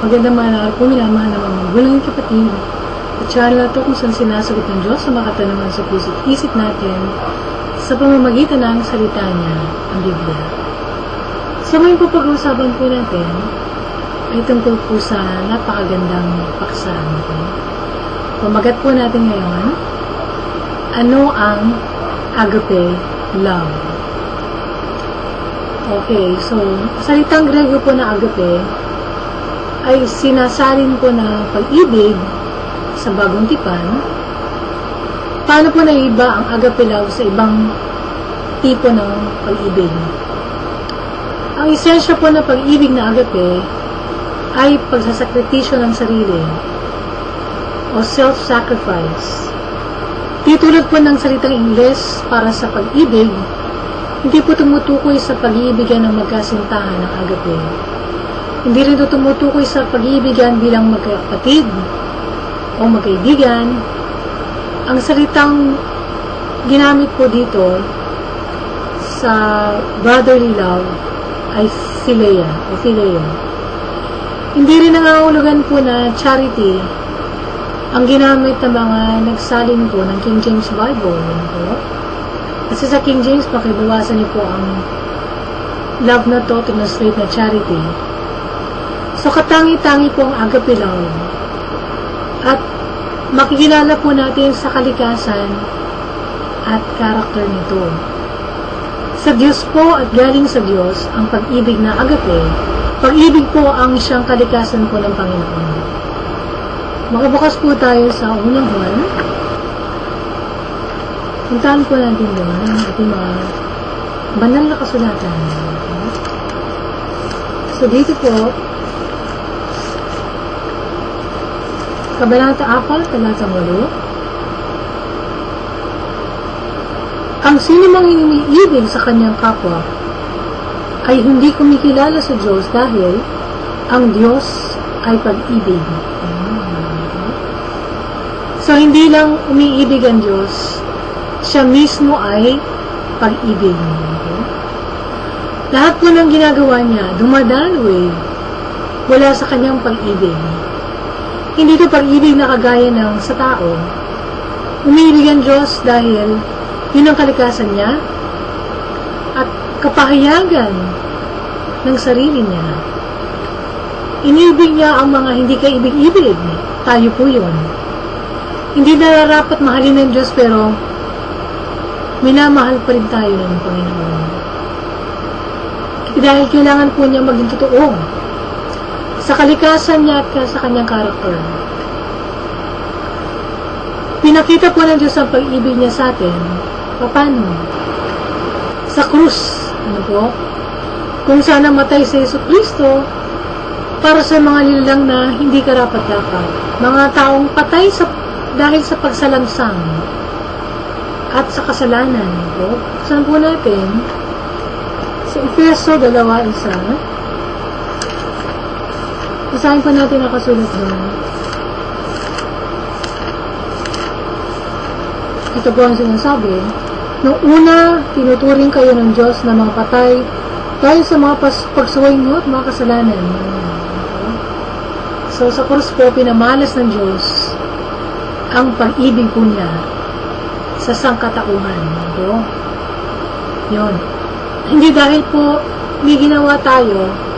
Magandang mga araw po minamahal na mga magulang at kapatid. At na ito kung saan sinasagot ng Diyos sa mga katanungan sa puso't isip natin sa pamamagitan ng salita niya, ang Biblia. So ngayon po pag-uusapan po natin ay tungkol po sa napakagandang paksa. Okay? Pamagat po natin ngayon, ano ang agape love? Okay, so salitang Grego po na agape ay sinasalin po na pag-ibig sa bagong tipan. Paano po naiba ang agape love sa ibang tipo ng pag-ibig? Ang esensya po ng pag-ibig na agape ay pagsasakripisyo ng sarili o self-sacrifice. Titulad po ng salitang Ingles para sa pag-ibig, hindi po tumutukoy sa pag-iibigan ng magkasintahan ng agape hindi rin ito tumutukoy sa pag-iibigan bilang magkapatid o magkaibigan. Ang salitang ginamit po dito sa brotherly love ay philia o philia. Hindi rin nangangulugan po na charity ang ginamit ng mga nagsalin po ng King James Bible. Yan po. Kasi sa King James, pakibawasan niyo po ang love na to, translate na charity. So, katangi-tangi po ang agape love. At makikilala po natin sa kalikasan at karakter nito. Sa Diyos po at galing sa Diyos ang pag-ibig na agape. Pag-ibig po ang siyang kalikasan po ng Panginoon. Makabukas po tayo sa unang buwan. Puntahan po natin doon ang ating mga banal na kasulatan. So, dito po, Kabanata 4, talata 8. Ang sino mang iniibig sa kanyang kapwa ay hindi kumikilala sa Diyos dahil ang Diyos ay pag-ibig. So, hindi lang umiibig ang Diyos, siya mismo ay pag-ibig. Lahat po ng ginagawa niya, dumadaloy wala sa kanyang pag-ibig. Hindi ito pag-ibig na kagaya ng sa tao. Umiibig ang Diyos dahil yun ang kalikasan niya at kapahayagan ng sarili niya. Inibig niya ang mga hindi kaibig-ibig. Tayo po yun. Hindi nararapat mahalin ng Diyos pero minamahal pa rin tayo ng Panginoon. Dahil kailangan po niya maging totoo sa kalikasan niya at sa kanyang karakter. Pinakita po ng Diyos ang pag-ibig niya sa atin. Paano? Sa krus. Ano po? Kung sana matay sa Yeso Kristo para sa mga lilang na hindi karapat-dapat. Mga taong patay sa, dahil sa pagsalansang at sa kasalanan. Po. Saan po natin? Sa Efeso 2.1 Basahin pa natin ang kasulat doon. Ito po ang sinasabi. Nung una, tinuturing kayo ng Diyos na mga patay dahil sa mga pagsuway nyo at mga kasalanan. So, sa krus po, pinamalas ng Diyos ang pag-ibig po niya sa sangkatauhan. Ito. Yun. Hindi dahil po may ginawa tayo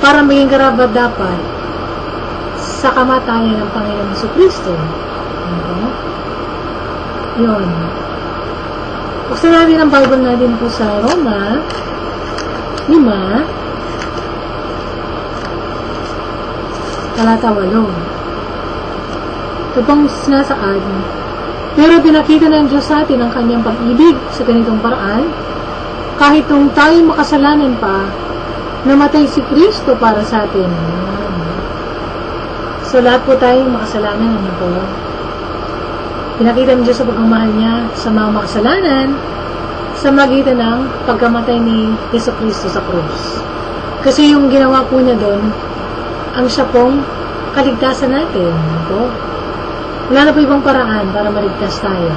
para maging karabat dapat sa kamatayan ng Panginoon sa Kristo. Ano? Yun. Buksan natin ang Bible natin po sa Roma 5 talata 8. Ito pong sinasaad. Pero pinakita ng Diyos sa atin ang kanyang pag-ibig sa ganitong paraan kahit nung tayo makasalanan pa, namatay si Kristo para sa atin. So, lahat po tayo makasalanan, ano po? Pinakita ng Diyos sa pagmamahal niya sa mga makasalanan sa magitan ng pagkamatay ni Yeso Kristo sa krus. Kasi yung ginawa po niya doon, ang siya pong kaligtasan natin. Ano po? Wala na po ibang paraan para maligtas tayo.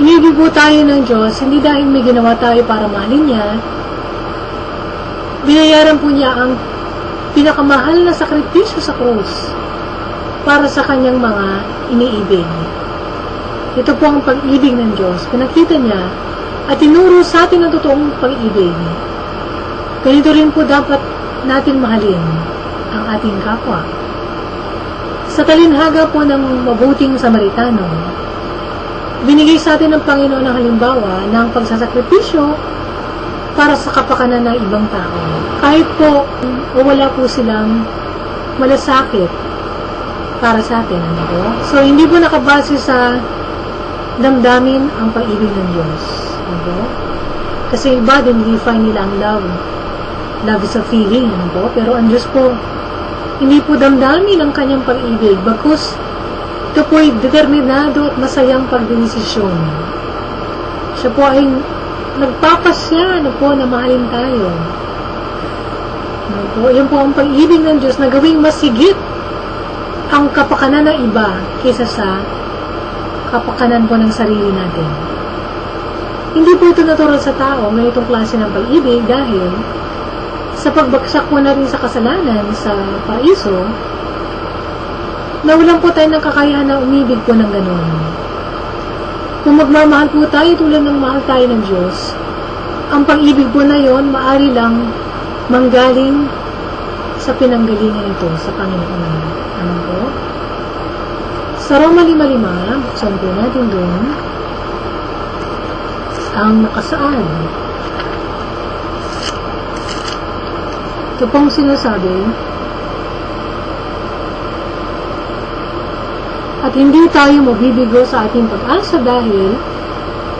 Inibig po tayo ng Diyos, hindi dahil may ginawa tayo para mahalin niya, binayaran po niya ang pinakamahal na sakripisyo sa krus para sa kanyang mga iniibig. Ito po ang pag-ibig ng Diyos. Pinakita niya at tinuro sa atin ang totoong pag-ibig. Ganito rin po dapat natin mahalin ang ating kapwa. Sa talinhaga po ng mabuting Samaritano, binigay sa atin ng Panginoon ang halimbawa ng pagsasakripisyo para sa kapakanan ng ibang tao. Kahit po o wala po silang malasakit para sa atin. Ano po? So, hindi po nakabase sa damdamin ang pag-ibig ng Diyos. Ano po? Kasi iba din define nila ang love. Love is a feeling. Ano po? Pero ang Diyos po, hindi po damdamin ang kanyang pag-ibig. Bagkus, ito po ay determinado at masayang pagdesisyon. Siya po ay nagpapasya ano po na mahalin tayo. Po, yan po ang pag-ibig ng Diyos na gawing masigit ang kapakanan ng iba kaysa sa kapakanan po ng sarili natin. Hindi po ito natural sa tao ng itong klase ng pag-ibig dahil sa pagbagsak po natin sa kasalanan sa paraiso, nawalan po tayo ng kakayahan na umibig po ng ganun. Kung magmamahal po tayo tulad ng mahal tayo ng Diyos, ang pag-ibig po na yon maari lang manggaling sa pinanggalingan ito sa Panginoon. Ano po? Sa Roma 5.5, buksan po natin doon, ang nakasaad. Ito pong sinasabi, at hindi tayo mabibigo sa ating pag-asa dahil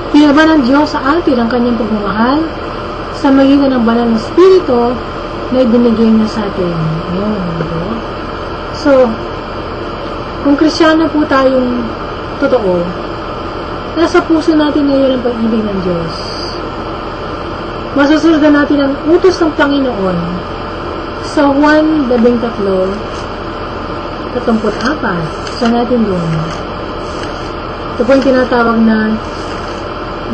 pinaban ng Diyos sa atin ang kanyang pagmamahal sa magitan ng banal na spirito na ibinigay niya sa atin. Yun, diba? So, kung krisyano po tayong totoo, nasa puso natin ngayon ang pag-ibig ng Diyos. Masusundan natin ang utos ng Panginoon sa Juan 13, 34. Sa natin doon. Ito po yung tinatawag na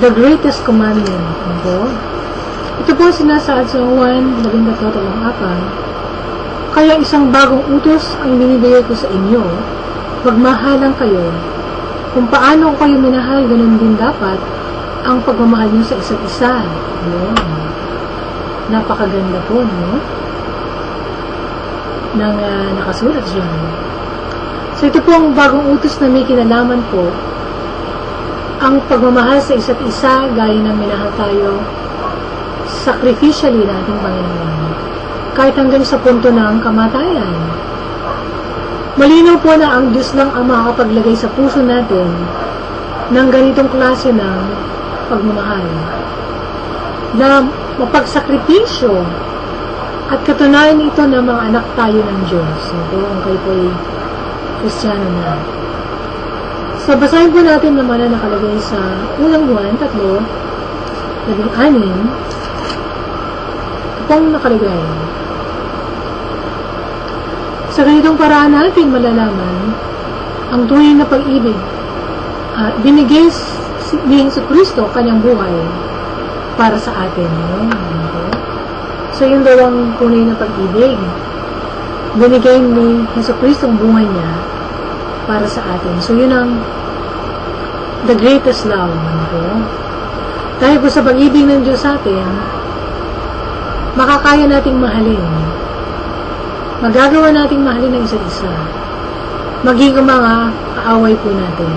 the greatest commandment. Ano Ito po sinasaad sa Juan 13, Kaya isang bagong utos ang binibigay ko sa inyo. Magmahalan kayo. Kung paano kayo minahal, ganun din dapat ang pagmamahal nyo sa isa't isa. Yun. Napakaganda po, no? Nang uh, nakasulat dyan. So ito po ang bagong utos na may kinalaman po ang pagmamahal sa isa't isa gaya ng minahal tayo sacrificially nating Panginoon. Kahit hanggang sa punto ng kamatayan. Malinaw po na ang Diyos lang ang makakapaglagay sa puso natin ng ganitong klase ng pagmamahal. Na mapagsakripisyo at katunayan ito na mga anak tayo ng Diyos. Ito ang kayo po ay Kristiyano na. So, basahin po natin naman na nakalagay sa unang buwan, tatlo, labing anim, itong nakalagay. Sa ganitong paraan natin malalaman ang tunay na pag-ibig uh, binigay ni Heso Kristo kanyang buhay para sa atin. Yun, So, yun daw ang tunay na pag-ibig. Binigay ni Heso Kristo ang buhay niya para sa atin. So, yun ang the greatest love. Ano? Dahil po sa pag-ibig ng Diyos sa atin, makakaya nating mahalin. Magagawa nating mahalin ng isa't isa. Maging mga kaaway po natin.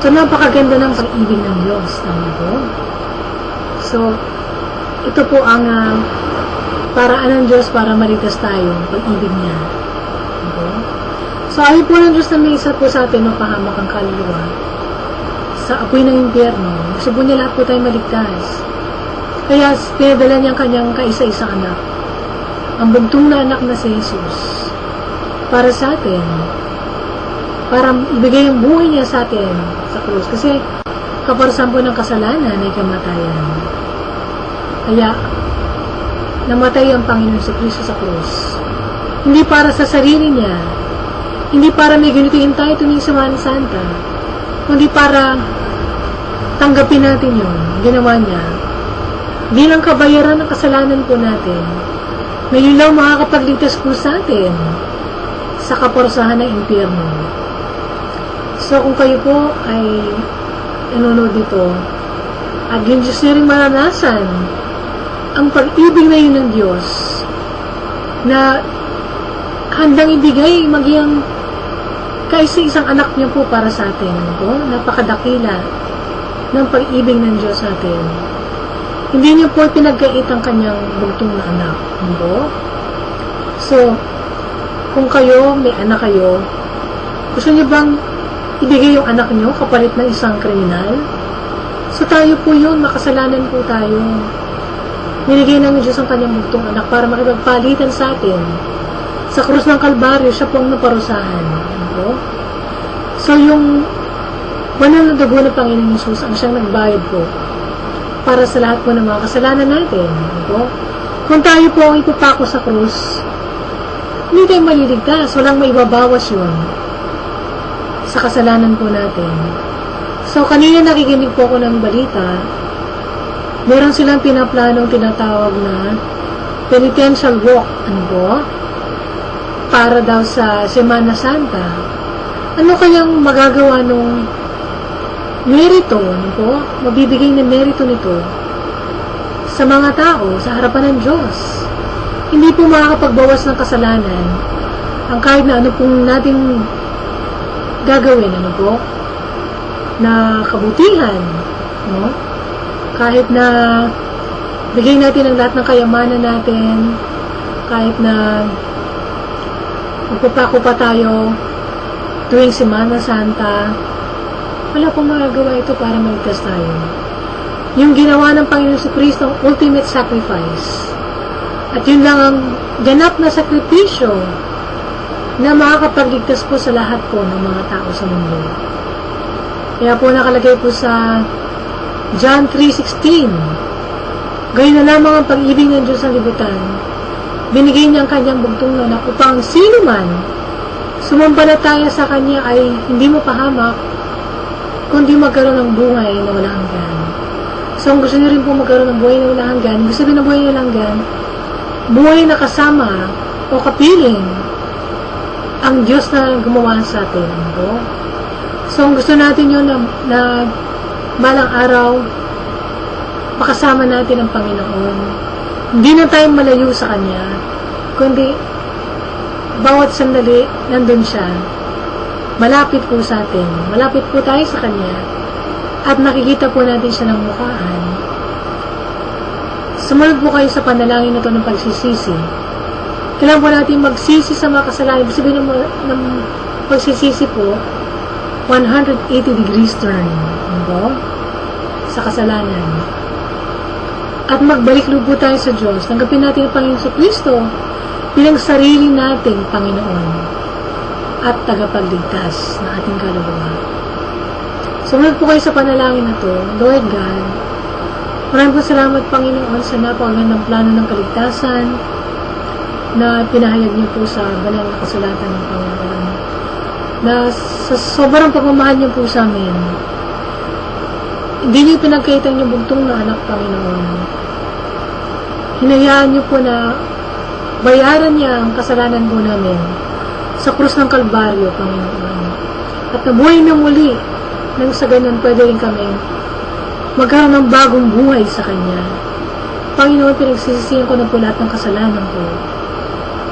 So, napakaganda ng pag-ibig ng Diyos. Tama po? So, ito po ang uh, paraan ng Diyos para maritas tayo, pag-ibig niya. Okay? So, ayaw po ng Diyos na may isa po sa atin mapahamak ang kaluluwa sa apoy ng impyerno. Gusto po niya lahat po tayo maligtas. Kaya, pinadala niya ang kanyang kaisa-isang anak. Ang bugtong na anak na si Jesus. Para sa atin. Para ibigay ang buhay niya sa atin sa krus. Kasi, kaparsan po ng kasalanan ay kamatayan. Kaya, namatay ang Panginoon sa Kristo sa krus. Hindi para sa sarili niya. Hindi para may ganituin tayo tuming Semana Santa. Kundi para tanggapin natin yun. Ginawa niya. Bilang kabayaran ng kasalanan po natin na yun lang makakapagligtas po sa atin sa kaporsahan ng impyerno. So, kung kayo po ay nanonood dito, at yung Diyos niya rin maranasan ang pag-ibig na yun ng Diyos na handang ibigay maging kaisa isang anak niya po para sa atin. Ano po? Napakadakila ng pag-ibig ng Diyos sa atin. Hindi niya po pinagkait ang kanyang bugtong na anak. Po? So, kung kayo, may anak kayo, gusto niyo bang ibigay yung anak niyo kapalit ng isang kriminal? So tayo po yun, makasalanan po tayo. Nilagay ng Diyos ang kanyang bugtong anak para makipagpalitan sa atin. Sa krus ng Kalbaryo, siya po ang naparusahan. Po? So yung banal na dugo ng Panginoon Yesus ang siyang nagbayad po para sa lahat po ng mga kasalanan natin. Po? Kung tayo po ang ipapako sa krus, hindi tayo maliligtas. Walang maibabawas yun sa kasalanan po natin. So, kanina nakikinig po ako ng balita, meron silang pinaplanong tinatawag na penitential walk, ano po? Para daw sa Semana Santa. Ano kayang magagawa nung merito, po? Mabibigay na merito nito sa mga tao, sa harapan ng Diyos. Hindi po makakapagbawas ng kasalanan ang kahit na ano pong nating gagawin, ano po? na kabutihan, no? Kahit na bigay natin ang lahat ng kayamanan natin, kahit na magpapako pa tayo tuwing Semana Santa, wala pong magagawa ito para maligtas tayo. Yung ginawa ng Panginoon sa Kristo, ang ultimate sacrifice. At yun lang ang ganap na sakripisyo na makakapagligtas po sa lahat po ng mga tao sa mundo. Kaya po nakalagay po sa John 3.16 Gayun na lamang ang pag-ibig ng Diyos sa libutan. Binigay niya ang kanyang bugtong na upang sino man sumampalataya sa kanya ay hindi mo pahamak kundi magkaroon ng buhay na walang hanggan. So, kung gusto niyo rin po magkaroon ng buhay na walang hanggan, gusto sabihin ng buhay na walang hanggan, buhay na kasama o kapiling ang Diyos na gumawa sa atin. Ano? So, kung gusto natin yun na, na balang araw, makasama natin ang Panginoon. Hindi na tayo malayo sa Kanya, kundi bawat sandali, nandun siya. Malapit po sa atin. Malapit po tayo sa Kanya. At nakikita po natin siya ng mukhaan. Sumunod po kayo sa panalangin na to ng pagsisisi. Kailangan po natin magsisi sa mga kasalanan. Ibig sabihin ng, ng pagsisisi po, 180 degrees turn. Ano? Sa kasalanan. At magbalik loob po tayo sa Diyos. Tanggapin natin ang Panginoon sa Kristo bilang sarili nating Panginoon at tagapagligtas na ating kaluluwa. Sumunod po kayo sa panalangin na to, Lord God, maraming po salamat Panginoon sa napakagandang plano ng kaligtasan na pinahayag niyo po sa banal na kasulatan ng Panginoon. Na sa sobrang pagmamahal niyo po sa amin, hindi niyo pinagkaitan yung bugtong na anak Panginoon. Hinayaan niyo po na bayaran niya ang kasalanan po namin sa krus ng Kalbaryo, Panginoon. At nabuhay na muli nang sa ganun pwede rin kami magkaroon ng bagong buhay sa Kanya. Panginoon, pinagsisisihan ko na po lahat ng kasalanan ko.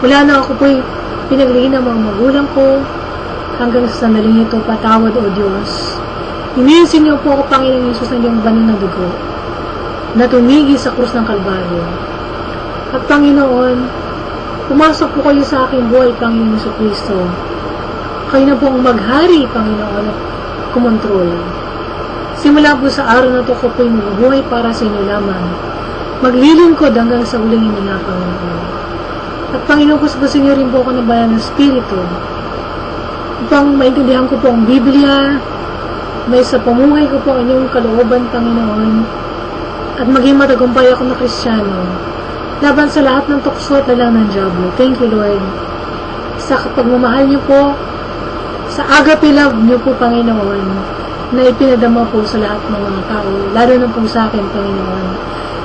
Wala na ako po pinaglihin ng mga magulang ko hanggang sa sandaling ito, patawad o Diyos. Iniisin niyo po ako, Panginoon Yesus, ng iyong banal na dugo na tumigi sa krus ng Kalbaryo. At Panginoon, pumasok po kayo sa aking buhay, Panginoon Yesus Kristo. Kayo na po ang maghari, Panginoon, at kumontrol. Simula po sa araw na ito, ko po'y mabuhay para sa inyo lamang. Maglilingkod hanggang sa uling hininga, Panginoon. At Panginoon, sa inyo rin po ako ng bayan ng Espiritu. Upang maintindihan ko po ang Biblia, may sa pamuhay ko po ang inyong kalooban, Panginoon, at maging matagumpay ako na Kristiyano, laban sa lahat ng tukso at lalang ng Diablo. Thank you, Lord. Sa pagmamahal niyo po, sa agape love niyo po, Panginoon, na ipinadama po sa lahat ng mga tao, lalo na po sa akin, Panginoon,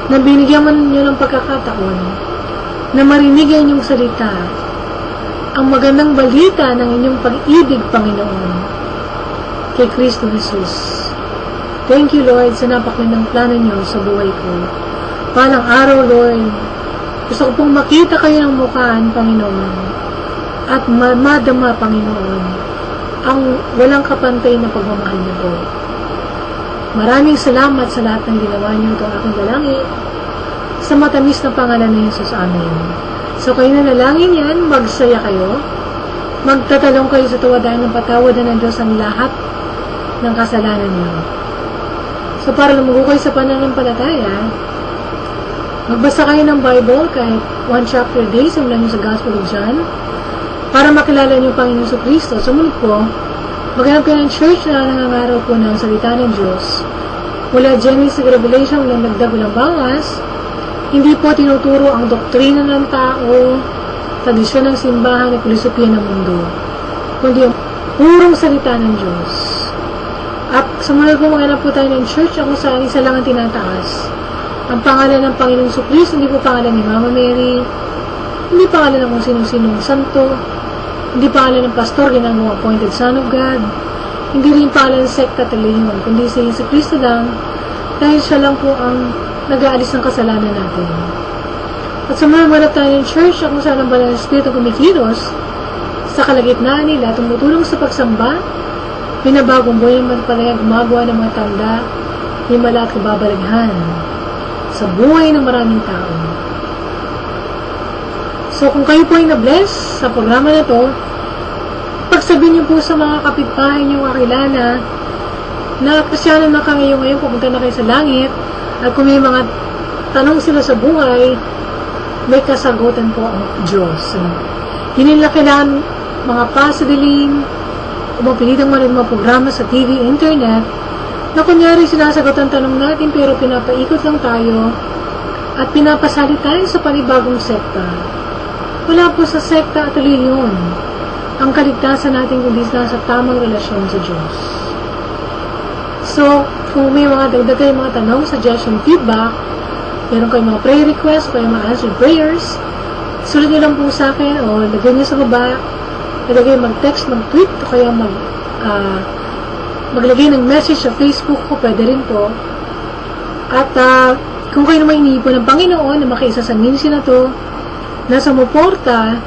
na binigyan man niyo ng pagkakataon na marinig ang inyong salita, ang magandang balita ng inyong pag-ibig, Panginoon, kay Kristo Jesus. Thank you, Lord, sa napakindang plano niyo sa buhay ko. Palang araw, Lord, gusto ko makita kayo ng mukhaan, Panginoon, at ma- madama, Panginoon, ang walang kapantay na pagmamahal niyo po. Maraming salamat sa lahat ng ginawa niyo itong aking dalangin sa matamis na pangalan ni Jesus. Amen. So kayo na nalangin yan, magsaya kayo, magtatalong kayo sa tuwa dahil ng patawad na ng Diyos ang lahat ng kasalanan niyo. So para lumago kayo sa pananampalataya, magbasa kayo ng Bible kahit one chapter a day, simulan niyo sa Gospel of John, para makilala ang Panginoon sa Kristo. Sumunod po, maghanap kayo ng church na nangangaraw po ng salita ng Diyos. Wala Genesis Revelation, walang dagdag, walang bawas. Hindi po tinuturo ang doktrina ng tao, tradisyon ng simbahan at filosofiya ng mundo, kundi ang purong salita ng Diyos. At sumunod po maghanap po tayo ng church kung saan isa lang ang tinataas. Ang pangalan ng Panginoong Sukris, hindi po pangalan ni Mama Mary, hindi pangalan ng kung sinong-sinong santo, hindi pangalan ng pastor, ginang appointed son of God, hindi rin pangalan ng sekta at reliyon, kundi si Yesu Cristo lang, dahil siya lang po ang nag-aalis ng kasalanan natin. At sa mga manap tayo ng church, kung saan ang banal na Espiritu kumikilos, sa kalagitnaan nila, tumutulong sa pagsamba, pinabagong buhay ng manapalaya, gumagawa ng mga tanda, himala at kababalaghan sa buhay ng maraming tao. So, kung kayo po ay na-bless sa programa na to, pagsabihin niyo po sa mga kapitbahay niyo kakilala na kristyano na kayo ngayon, pupunta na kayo sa langit, at kung may mga tanong sila sa buhay, may kasagutan po ang Diyos. Hindi nila kailangan mga pasidiling, o mapilitang manood mga programa sa TV, internet, na kunyari sinasagot ang tanong natin pero pinapaikot lang tayo at pinapasali tayo sa panibagong sekta. Wala po sa sekta at reliyon ang kaligtasan natin kundi nasa tamang relasyon sa Diyos. So, kung may mga dagdag kayo mga tanong, suggestion, feedback, meron kayong mga prayer request, kayong mga answered prayers, sulat nyo lang po sa akin o lagay nyo sa baba, lagay mag-text, mag-tweet, o kaya mag, uh, maglagay ng message sa Facebook ko, pwede rin po. At uh, kung kayo naman iniipon ng Panginoon na makiisa sa ministry na to, na sumuporta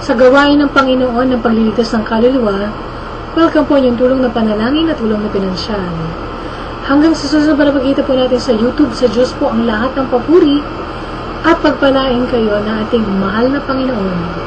sa gawain ng Panginoon ng paglilitas ng kaluluwa, welcome po yung tulong na panalangin at tulong na pinansyal. Hanggang sa susunod na pagkita po natin sa YouTube, sa Diyos po ang lahat ng papuri at pagpalain kayo na ating mahal na Panginoon.